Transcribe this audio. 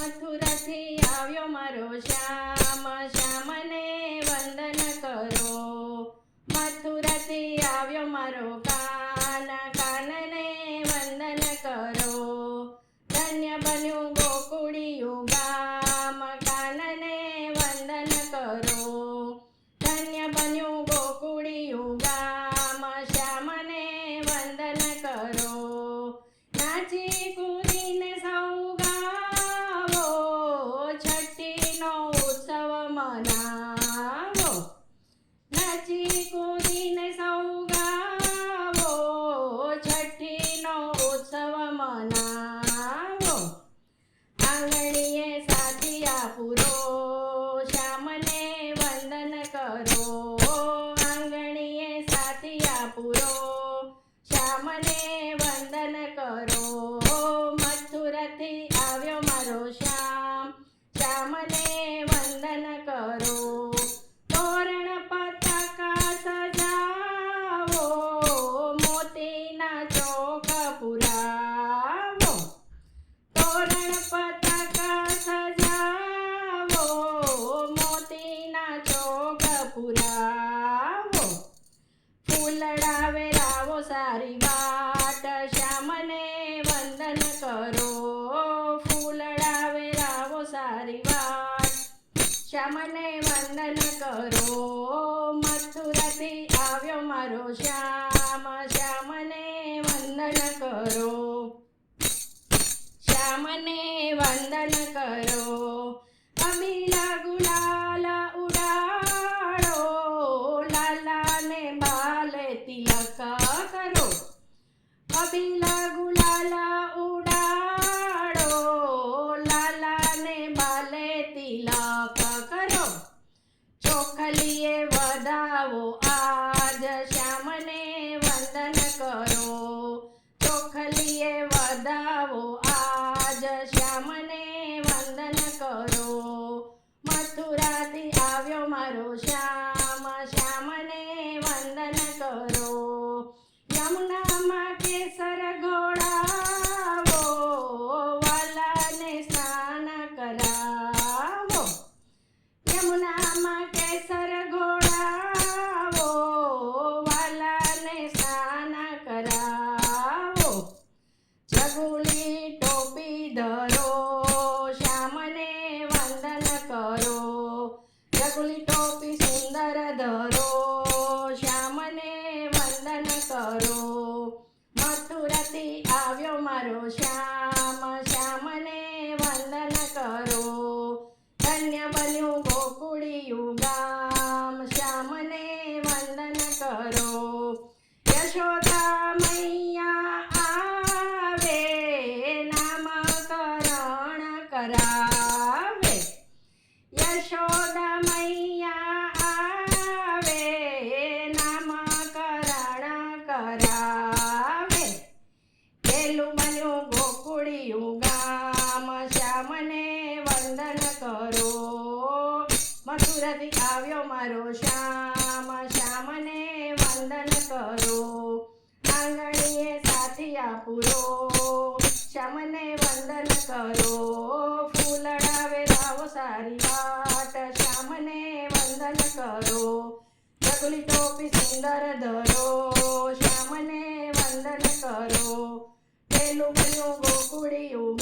મથુરાથી આવ્યો મારો શ્યામ, શ્યામને વંદન કરો. મથુરાથી આવ્યો મારો કાન, કાનને વંદન કરો. ધન્ય બન્યું ગોકુળિયું ગામ. શ્યામને વંદન કરો. મથુરાથી આવ્યો મારો શ્યામ. શ્યામને વંદન કરો. તોરણ પતાકા સજાવો. મોતીના ચોક પુરાવો. તોરણ પતાકા સજાવો. મોતીના ચોક પુરાવો. ફૂલડાવે સારી વાત, શ્યામને વંદન કરો. ફૂલડાવે રાવો સારી વાત. શ્યામને વંદન કરો. મથુરાથી આવ્યો મારો શ્યામ, શ્યામને વંદન કરો. શ્યામને વંદન કરો. તિલક કરો અબીલા ગુલાલા ઉડાડો. લાલાને બાલે તિલક કરો. ચોખલીએ વધાવો. આજ શ્યામને વંદન કરો. ચોખલીએ જગુલી ટોપી સુંદર ધરો, શ્યામને વંદન કરો. મથુરાથી આવ્યો મારો શ્યામ, શ્યામને વંદન કરો. ધન્ય બન્યું ગોકુળી ગામ. મથુરાથી આવ્યો મારો શ્યામ શ્યામને વંદન કરો. આંગણીએ સાથિયા પૂરો શ્યામને વંદન કરો. વંદન કરો જગુલી ટોપી સુંદર ધરો શ્યામને વંદન કરો. પેલું બન્યું ગોકુળિયું